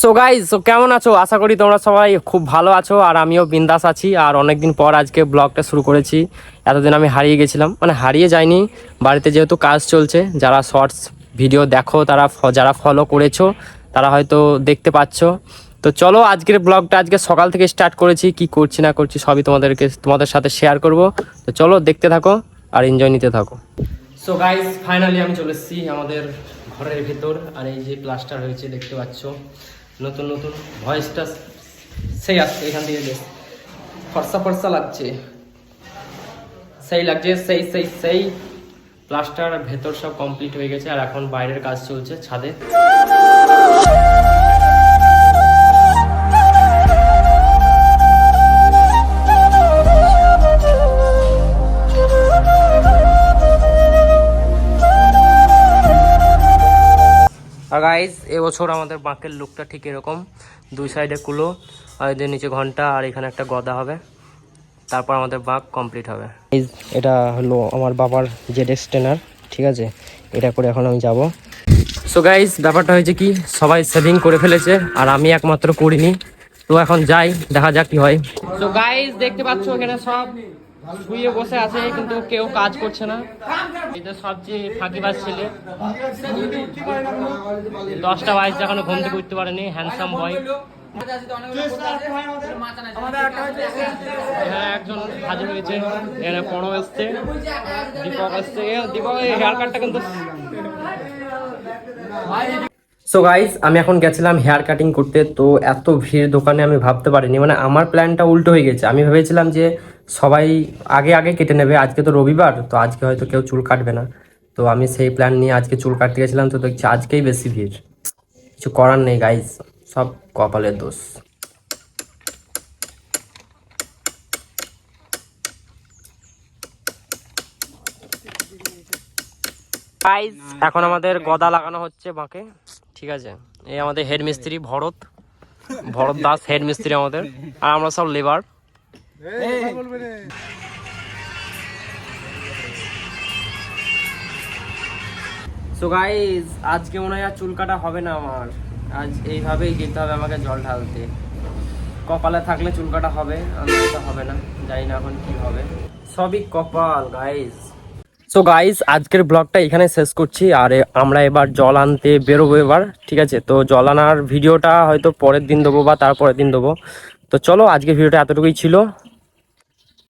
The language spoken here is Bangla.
সো গাইজ সো কেমন আছো? আশা করি তোমরা সবাই খুব ভালো আছো আর আমিও বিন্দাস আছি। আর অনেকদিন পর আজকে ব্লগটা শুরু করেছি। এতদিন আমি হারিয়ে গেছিলাম। মানে হারিয়ে যাইনি। বাড়িতে যেহেতু কাজ চলছে, যারা শর্টস ভিডিও দেখো, তারা যারা ফলো করেছ, তারা হয়তো দেখতে পাচ্ছ। তো চলো আজকের ব্লগটা আজকে সকাল থেকে স্টার্ট করেছি। কি করছি, না করছি সবই তোমাদেরকে, তোমাদের সাথে শেয়ার করব। তো চলো দেখতে থাকো আর এনজয় নিতে থাকো। সো গাইজ ফাইনালি আমি চলে এসেছি আমাদের ঘরের ভেতর। আর এই যে প্লাস্টার হয়েছে, দেখতে পাচ্ছ। নতুন নতুন ভয়েসটা সেই আসছে এখান থেকে যে ফর্সা ফর্সা লাগছে। সেই লাগছে, সেই সেই সেই প্লাস্টার ভেতর সব কমপ্লিট হয়ে গেছে আর এখন বাইরের কাজ চলছে ছাদে। গাইজ এবছর আমাদের বাঁকের লুকটা ঠিক এরকম। দুই সাইডে কুলো আর এদের নিচে ঘণ্টা আর এখানে একটা গদা হবে। তারপর আমাদের বাঁক কমপ্লিট হবে। এটা হলো আমার বাবার জেড এক্সটেনার ঠিক আছে? এটা করে এখন আমি যাব। সো গাইজ ব্যাপারটা হয়েছে কি? সবাই সেভিং করে ফেলেছে আর আমি একমাত্র করিনি। তো এখন যাই দেখা যাক কি হয়। সো গাইজ দেখতে পাচ্ছ এখানে সব শুয়ে বসে আছে, কিন্তু কেউ কাজ করছে না। এটা সবচেয়ে ফাঁকিবাজ ছেলে। দশটা বাইশ এখনও ঘুম থেকে উঠতে পারেনি হ্যান্ডসাম বয় এখানে একজন হাজির হয়েছে। দীপক হেয়ার কাটটা কিন্তু সো আমি এখন গেছিলাম হেয়ার কাটিং করতে, তো এত ভিড় দোকানে আমি ভাবতে পারিনি। মানে আমার প্ল্যানটা উল্টো হয়ে গেছে। আমি ভেবেছিলাম যে সবাই আগে আগে কেটে নেবে। আজকে তো রবিবার, তো আজকে হয়তো কেউ চুল কাটবে না। তো আমি সেই প্ল্যান নিয়ে আজকে চুল কাটতে গেছিলাম, তো দেখছি আজকেই বেশি ভিড়। কিছু করার নেই গাইস সব কপালের দোষ। এখন আমাদের গদা লাগানো হচ্ছে বাঁকে। ঠিক আছে? এই আমাদের হেড মিস্ত্রি ভরত। ভরত দাস হেড মিস্ত্রি আমাদের। আর আমরা সব লেবার সো গাইস আজকে মনে হয় আর চুল কাটা হবে না আমার। আজ এইভাবেই যেতে হবে আমাকে জল ঢালতে। কপালে থাকলে চুল কাটা হবে আমি তো হবে না। জানি না এখন কি হবে। সবই কপাল গাইস সো গাইস আজকের ব্লগটা এখানে শেষ করছি। আর আমরা এবার জল আনতে বেরোবো এবার ঠিক আছে? তো জল আনার ভিডিওটা হয়তো পরের দিন দেবো বা তারপরের দিন দেবো। তো চলো আজকের ভিডিওটা এতটুকুই ছিল।